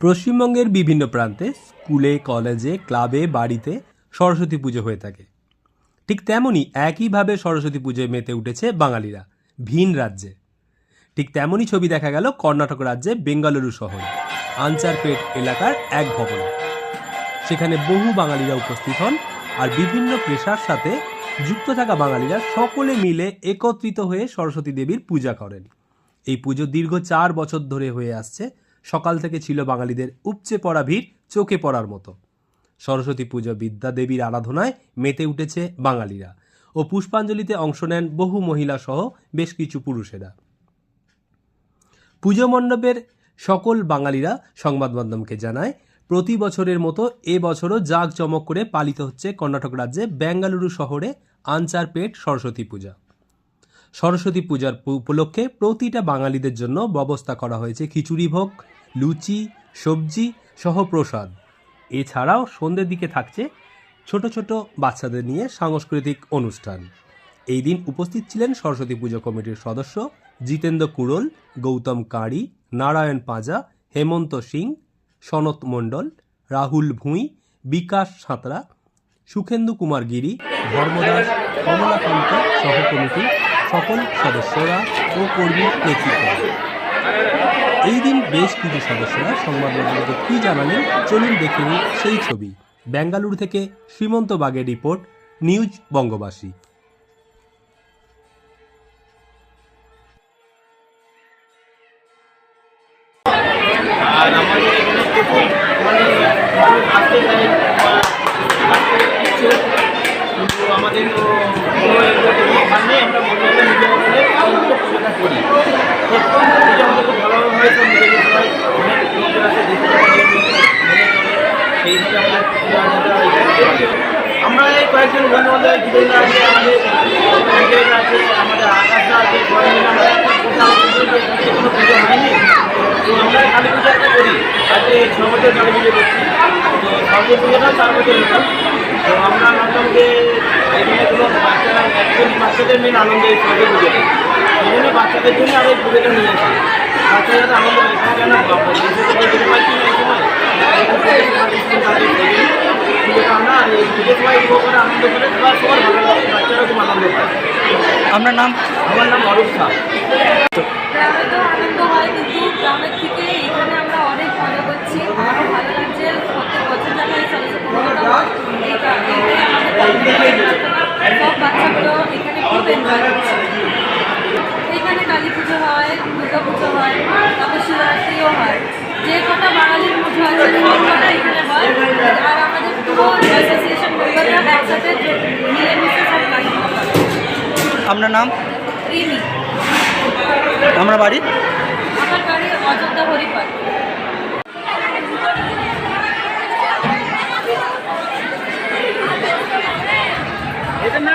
পশ্চিমবঙ্গের বিভিন্ন প্রান্তে স্কুলে, কলেজে, ক্লাবে, বাড়িতে সরস্বতী পুজো হয়ে থাকে। ঠিক তেমনই একইভাবে সরস্বতী পুজোয় মেতে উঠেছে বাঙালিরা, ভিন রাজ্যে। ঠিক তেমনই ছবি দেখা গেল কর্ণাটক রাজ্যে বেঙ্গালুরু শহরে, আনচারপেট এলাকার এক ভবনে। সেখানে বহু বাঙালিরা উপস্থিত হন আর বিভিন্ন পেশার সাথে যুক্ত থাকা বাঙালিরা সকলে মিলে একত্রিত হয়ে সরস্বতী দেবীর পূজা করেন। এই পুজো দীর্ঘ চার বছর ধরে হয়ে আসছে সকাল থেকে ছিল বাঙালিদের উপচে পড়া ভিড় চোখে পড়ার মতো। সরস্বতী পুজো বিদ্যা দেবীর আরাধনায় মেতে উঠেছে বাঙালিরা ও পুষ্পাঞ্জলিতে অংশ নেন বহু মহিলা সহ বেশ কিছু পুরুষেরা। পুজো মণ্ডপের সকল বাঙালিরা সংবাদ মাধ্যমকে জানায়, প্রতি বছরের মতো এ বছরও জাঁকজমক করে পালিত হচ্ছে কর্ণাটক রাজ্যে বেঙ্গালুরু শহরে আনচারপেট সরস্বতী পূজা। সরস্বতী পূজার উপলক্ষে প্রতিটা বাঙালিদের জন্য ব্যবস্থা করা হয়েছে খিচুড়ি ভোগ, লুচি, সবজি সহ প্রসাদ। এছাড়াও সন্ধ্যের দিকে থাকছে ছোট ছোট বাচ্চাদের নিয়ে সাংস্কৃতিক অনুষ্ঠান। এই দিন উপস্থিত ছিলেন সরস্বতী পুজো কমিটির সদস্য জিতেন্দ্র কুড়ল গৌতম কাঁড়ি, নারায়ণ পাঁজা, হেমন্ত সিং, সনত মণ্ডল, রাহুল ভুঁই, বিকাশ সাঁতরা, সুখেন্দু কুমার গিরি, ধর্মদাস, কমলাকান্ত সহ সকল সদস্যরা ও কর্মীর নেতৃত্ব এই দিন বেশ কিছু সদস্যরা সংবাদ মাধ্যমকে কী জানালেন চলুন দেখে নিন সেই ছবি। বেঙ্গালুরু থেকে শ্রীমন্ত বাগের রিপোর্ট, নিউজ বঙ্গবাসী এখানে প্রচুর মানে মানুষ আসতে চায় বা আসতে ইচ্ছে কিন্তু আমাদের তো কোনো এরকম অভাব নেই আমরা মন্দিরে নিজে মনে সমস্ত পুজোটা করি আমরা এই কয়েকজন বন্ধু বান্ধব জীবন আছে আমাদের আছে আমাদের আকাশটা আছে, কোনো পুজো হয়নি। তো আমরা কালী পুজো একটা করি। আজকে ছ বছর কালী পুজো করছি তো সরস্বতী পুজোটাও চার বছর হতো তো আমরা ভাবলাম যে এখানে কোনো বাচ্চারা একজন বাচ্চাদের মেন আনন্দ এই সরস্বতী পুজোটা এই জন্য বাচ্চাদের জন্য আমি পুজোটা নিয়ে আসি বাচ্চারা যাতে আনন্দ এখানে কেন আপনার নাম? আমার নাম অরূপ শাহ গ্রামে তো আনন্দ হয় কিন্তু গ্রামের থেকে শিবরাত্রিও হয়। যে কটা বাঙালির মধ্যে আছে কটা এখানে হয় আর আমাদের পুরো অ্যাসোসিয়েশন মেম্বাররা একসাথে মিলেমিশে সব কাজ আপনার নাম? আমরা বাড়ি? আমার বাড়ি অযোধ্যা হরিপাল। এটা না